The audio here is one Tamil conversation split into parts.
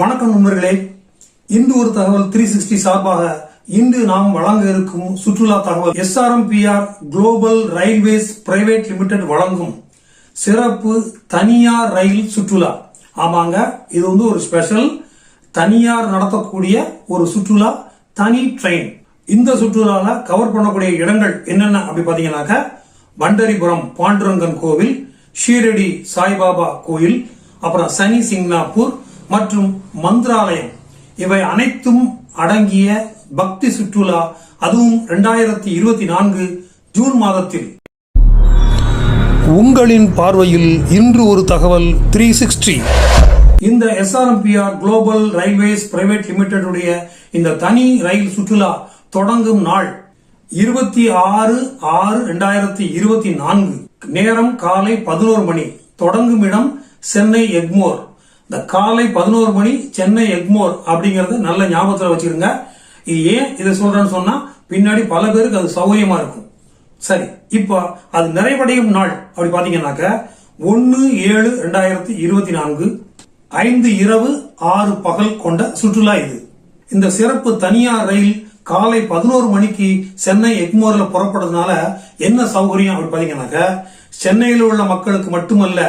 வணக்கம் நண்பர்களே. இந்து ஒரு தகவல் த்ரீ சிக்ஸ்டி சார்பாக இன்று நாம் வழங்க இருக்கும் சுற்றுலா தகவல். SRMPR global railways private limited வழங்கும் சிறப்பு தனியார் ரயில் சுற்றுலா. ஆமாங்க இது வந்து ஒரு ஸ்பெஷல் தனியார் நடத்தக்கூடிய ஒரு சுற்றுலா தனி ட்ரெயின் இந்த சுற்றுலாவில் கவர் பண்ணக்கூடிய இடங்கள் என்னென்ன அப்படி பாத்தீங்கன்னாக்க பண்டரிபுரம் பாண்டுரங்கன் கோவில் ஷீரடி சாய்பாபா கோயில் அப்புறம் சனி சிங்னாப்பூர் மற்றும் மந்திராலயம். இவை அனைத்தும் அடங்கிய பக்தி சுற்றுலா அதுவும் இரண்டாயிரத்தி இருபத்தி நான்கு ஜூன் மாதத்தில். உங்களின் பார்வையில் இன்று ஒரு தகவல் த்ரீ சிக்ஸ்டி இந்த எஸ்ஆர்எம்பிஆர் குளோபல் ரயில்வேஸ் பிரைவேட் லிமிடெடுடைய இந்த தனி ரயில் சுற்றுலா தொடங்கும் நாள் இருபத்தி ஆறு ஆறு ரெண்டாயிரத்தி இருபத்தி நான்கு. நேரம் காலை பதினோரு மணி. தொடங்கும் இடம் சென்னை எக்மோர். இந்த காலை பதினோரு மணி சென்னை எக்மோர் அப்படிங்கறத நல்ல ஞாபகத்துல வச்சுருங்க இது ஏன் இதை சொல்றேன்னு சொன்னா பின்னாடி பல பேருக்கு அது சௌகரியமா இருக்கும். சரி இப்போ அது நிறைவடையும் நாள் அப்படி பாத்தீங்கன்னாக்க ஒன்னு ஏழு ரெண்டாயிரத்தி இருபத்தி நான்கு ஐந்து இரவு ஆறு பகல் கொண்ட சுற்றுலா இது. இந்த சிறப்பு தனியார் ரயில் காலை பதினோரு மணிக்கு சென்னை எக்மோர்ல புறப்படுறதுனால என்ன சௌகரியம் அப்படி பாத்தீங்கன்னாக்க சென்னையில் உள்ள மக்களுக்கு மட்டுமல்ல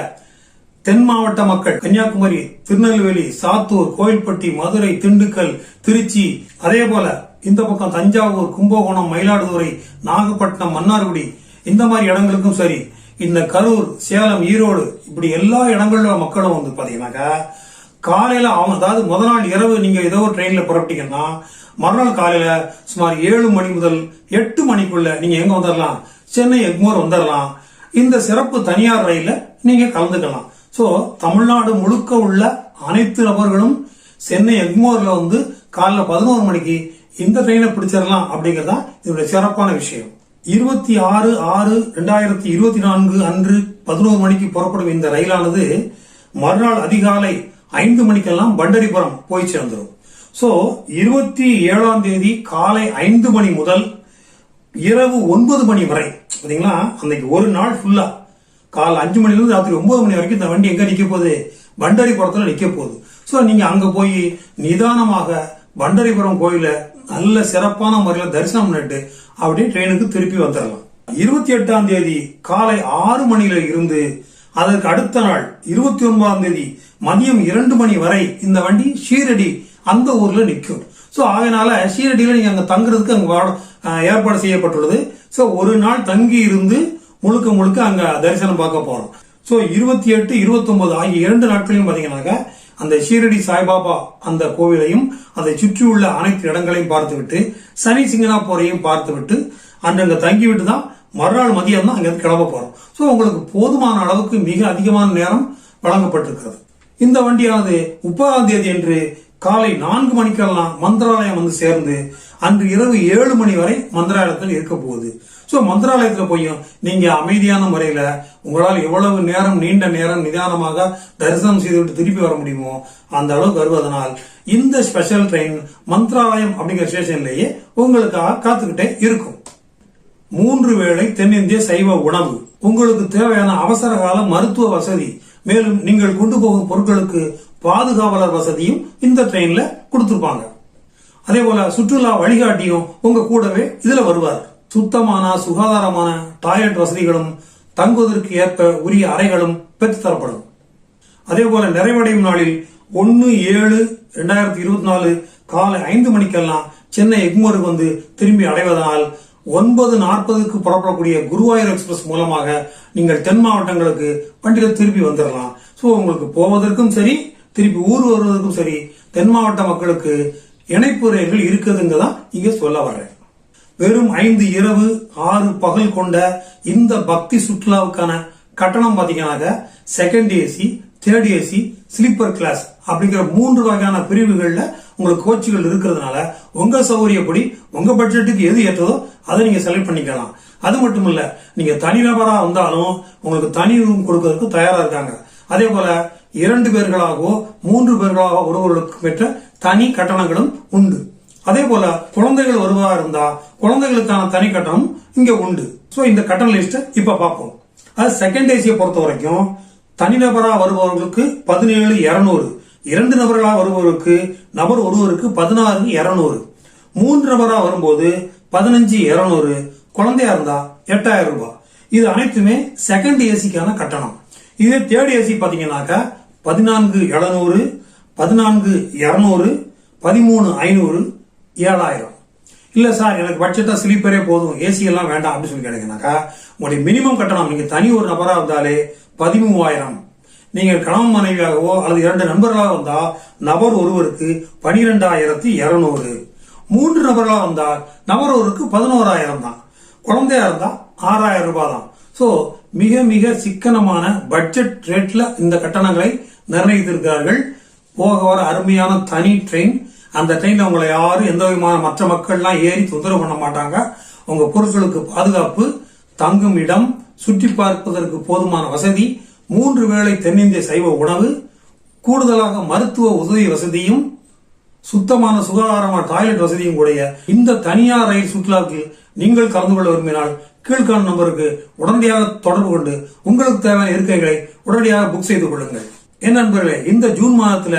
தென் மாவட்ட மக்கள் கன்னியாகுமரி திருநெல்வேலி சாத்தூர் கோயில்பட்டி மதுரை திண்டுக்கல் திருச்சி அதே போல இந்த பக்கம் தஞ்சாவூர் கும்பகோணம் மயிலாடுதுறை நாகப்பட்டினம் மன்னார்குடி இந்த மாதிரி இடங்களுக்கும் சரி இந்த கரூர் சேலம் ஈரோடு இப்படி எல்லா இடங்கள்ல மக்களும் வந்து பாத்தீங்கன்னாக்கா காலையில அவன் அதாவது முத நாள் இரவு நீங்க ஏதோ ஒரு ட்ரெயின்ல புறப்பட்டீங்கன்னா மறுநாள் காலையில சுமார் ஏழு மணி முதல் எட்டு மணிக்குள்ள நீங்க எங்க வந்துடலாம் சென்னை எக்மோர் வந்துடலாம் இந்த சிறப்பு தனியார் ரயிலில் நீங்க கலந்துக்கலாம். ஸோ தமிழ்நாடு முழுக்க உள்ள அனைத்து நபர்களும் சென்னை எக்மோரில் வந்து காலைல பதினோரு மணிக்கு இந்த ட்ரெயினை பிடிச்சிடலாம் அப்படிங்கறதா இதோட சிறப்பான விஷயம். இருபத்தி ஆறு ஆறு ரெண்டாயிரத்தி இருபத்தி நான்கு அன்று பதினோரு மணிக்கு புறப்படும் இந்த ரயிலானது மறுநாள் அதிகாலை ஐந்து மணிக்கெல்லாம் பண்டரிபுரம் போய் சேர்ந்துடும் ஸோ இருபத்தி ஏழாம் தேதி காலை ஐந்து மணி முதல் இரவு ஒன்பது மணி வரை பார்த்தீங்களா அன்னைக்கு ஒரு நாள் ஃபுல்லாக காலை அஞ்சு மணிலேருந்து ராத்திரி ஒன்பது மணி வரைக்கும் இந்த வண்டி எங்கே நிற்க போகுது? பண்டரிபுரத்தில் நிற்க போகுது. ஸோ நீங்கள் அங்கே போய் நிதானமாக பண்டரிபுரம் கோயிலில் நல்ல சிறப்பான முறையில் தரிசனம் பண்ணிட்டு அப்படியே ட்ரெயினுக்கு திருப்பி வந்துடலாம் இருபத்தி எட்டாம் தேதி காலை ஆறு மணியில இருந்து அதற்கு அடுத்த நாள் இருபத்தி ஒன்பதாம் தேதி மதியம் இரண்டு மணி வரை இந்த வண்டி ஷீரடி அந்த ஊர்ல நிற்கும். ஸோ அதனால ஷீரடியில் நீங்கள் அங்கே தங்குறதுக்கு அங்கே ஏற்பாடு செய்யப்பட்டுள்ளது. ஸோ ஒரு நாள் தங்கி இருந்து முழுக்க முழுக்க அங்க தரிசனம் பார்க்க போறோம். சோ இருபத்தி எட்டு இருபத்தி ஒன்பது ஆகிய இரண்டு நாட்களையும் பாத்தீங்கன்னாக்க அந்த ஷீரடி சாய்பாபா அந்த கோவிலையும் அதை சுற்றியுள்ள அனைத்து இடங்களையும் பார்த்துவிட்டு சனி சிங்கனாப்பூரையும் பார்த்துவிட்டு அன்று அங்க தங்கிவிட்டு தான் மறுநாள் மதியம் தான் அங்கிருந்து கிளம்ப போறோம். சோ உங்களுக்கு போதுமான அளவுக்கு மிக அதிகமான நேரம் வழங்கப்பட்டிருக்கிறது. இந்த வண்டியானது முப்பதாம் தேதி என்று காலை நான்கு மணிக்கெல்லாம் மந்திராலயம் வந்து சேர்ந்து அன்று இரவு ஏழு மணி வரை மந்திராலயத்தில் இருக்க போகுது. ஸோ மந்திராலயத்தில் போயும் நீங்கள் அமைதியான முறையில் உங்களால் எவ்வளவு நேரம் நீண்ட நேரம் நிதானமாக தரிசனம் செய்துவிட்டு திருப்பி வர முடியுமோ அந்த அளவுக்கு வருவதனால் இந்த ஸ்பெஷல் ட்ரெயின் மந்திராலயம் அப்படிங்கிற ஸ்டேஷன்லேயே உங்களுக்காக காத்துக்கிட்டே இருக்கும். மூன்று வேளை தென்னிந்திய சைவ உணவு. உங்களுக்கு தேவையான அவசர கால மருத்துவ வசதி. மேலும் நீங்கள் கொண்டு போகும் பொருட்களுக்கு பாதுகாவலர் வசதியும் இந்த ட்ரெயின்ல கொடுத்துருப்பாங்க. அதே போல சுற்றுலா வழிகாட்டியும் உங்க கூடவே இதுல வருவார். சுத்தமான சுகாதாரமான டாய்லெட் வசதிகளும் தங்குவதற்கு ஏற்ப உரிய அறைகளும் பெற்று தரப்படும். அதே போல நிறைவடையும் நாளில் ஒன்னு ஏழு ரெண்டாயிரத்தி இருபத்தி நாலு காலை ஐந்து மணிக்கெல்லாம் சென்னை எக்மோருக்கு வந்து திரும்பி அடைவதனால் ஒன்பது நாற்பதுக்கு புறப்படக்கூடிய குருவாயூர் எக்ஸ்பிரஸ் மூலமாக நீங்கள் தென் மாவட்டங்களுக்கு வண்டியில் திரும்பி வந்துடலாம் ஸோ உங்களுக்கு போவதற்கும் சரி திருப்பி ஊர் வருவதற்கும் சரி தென் மாவட்ட மக்களுக்கு இணைப்பு ரயில்கள் இருக்குதுங்க தான் இங்க சொல்ல வர்றேன். வெறும் ஐந்து இரவு ஆறு பகல் கொண்ட இந்த பக்தி சுற்றுலாவுக்கான கட்டணம் பார்த்தீங்கன்னாக்க second AC third AC sleeper class அப்படிங்கிற மூன்று வகையான பிரிவுகளில் உங்களுக்கு கோச்சுகள் இருக்கிறதுனால உங்க சௌகரியப்படி உங்க பட்ஜெட்டுக்கு எது ஏற்றதோ அதை நீங்க செலக்ட் பண்ணிக்கலாம். அது மட்டும் இல்ல நீங்க தனிநபரா வந்தாலும் உங்களுக்கு தனி ரூம் கொடுக்கறதுக்கு தயாரா இருக்காங்க. அதே போல இரண்டு பேர்களாகவோ மூன்று பேர்களாகவோ ஒருவர்களுக்கு பெற்ற தனி கட்டணங்களும் உண்டு. அதே போல குழந்தைகள் வருவதா இருந்தா குழந்தைகளுக்கான தனி கட்டணம் இங்க உண்டு. ஸோ இந்த கட்டண லிஸ்ட் இப்ப பார்ப்போம். அது செகண்ட் ஏசியை பொறுத்த வரைக்கும் தனிநபரா வருபவர்களுக்கு பதினேழு இருநூறு. இரண்டு நபர்களாக வருபவருக்கு நபர் ஒருவருக்கு பதினாறு இருநூறு. மூன்று நபராக வரும்போது பதினஞ்சு இருநூறு. குழந்தையா இருந்தா எட்டாயிரம் ரூபாய். இது அனைத்துமே செகண்ட் ஏசிக்கான கட்டணம். இதே தேர்ட் ஏசி பாத்தீங்கன்னாக்கா பதினான்கு எழுநூறு பதினான்கு இரநூறு பதிமூணு ஐநூறு ஏழாயிரம். இல்லை சார் எனக்கு பட்ஜெட்டா ஸ்லீப்பரே போதும். ஏசி எல்லாம் வேண்டாம் அப்படின்னு சொல்லி கேட்டீங்கன்னாக்கா உங்களுடைய மினிமம் கட்டணம் நீங்கள் தனி ஒரு நபராக இருந்தாலே பதிமூவாயிரம். நீங்கள் கணவன் மனைவியாகவோ அல்லது இரண்டு நண்பர்களாக வந்தால் நபர் ஒருவருக்கு பனிரெண்டாயிரத்தி இரநூறு. மூன்று நபர்களாக வந்தால் நபர் ஒருவருக்கு பதினோராயிரம் தான். குழந்தையா இருந்தால் ஆறாயிரம் ரூபாய் தான். ஸோ மிக மிக சிக்கனமான பட்ஜெட் ரேட்ல இந்த கட்டணங்களை நிர்ணயித்திருக்கிறார்கள். போக வர அருமையான தனி ட்ரெயின் அந்த ட்ரெயின்ல உங்களை யாரும் எந்த விதமான மற்ற மக்கள்லாம் ஏறி தொந்தரவு பண்ண மாட்டாங்க. உங்க பொருட்களுக்கு பாதுகாப்பு தங்கும் இடம் சுற்றி பார்ப்பதற்கு போதுமான வசதி மூன்று வேளை தென்னிந்திய சைவ உணவு கூடுதலாக மருத்துவ உதவி வசதியும் சுத்தமான சுகாதாரமான டாய்லெட் வசதியும் கூடிய இந்த தனியார் ரயில் சுற்றுலாவுக்கு நீங்கள் கலந்து கொள்ள விரும்பினால் கீழ்காணும் நம்பருக்கு உடனடியாக தொடர்பு கொண்டு உங்களுக்கு தேவையான இருக்கைகளை உடனடியாக புக் செய்து கொள்ளுங்கள். என் நண்பர்களே இந்த ஜூன் மாதத்துல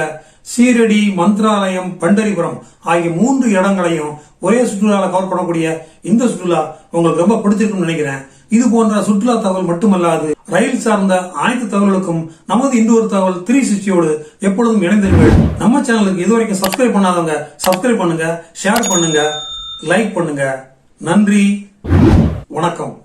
சீரடி மந்திராலயம் பண்டரிபுரம் ஆகிய மூன்று இடங்களையும் ஒரே சுற்றுலாவில் கவர் பண்ணக்கூடிய இந்த சுற்றுலா உங்களுக்கு ரொம்ப பிடிச்சிருக்கும்னு நினைக்கிறேன். இது போன்ற சுற்றுலா தகவல் மட்டுமல்லாது ரயில் சார்ந்த அனைத்து தகவல்களுக்கும் நமது இன்னொரு தகவல் த்ரீ சிக்ஸ்டியோடு எப்பொழுதும் இணைந்திருங்கள். நம்ம சேனலுக்கு இதுவரைக்கும் சப்ஸ்கிரைப் பண்ணாதவங்க சப்ஸ்கிரைப் பண்ணுங்க ஷேர் பண்ணுங்க லைக் பண்ணுங்க. நன்றி. வணக்கம்.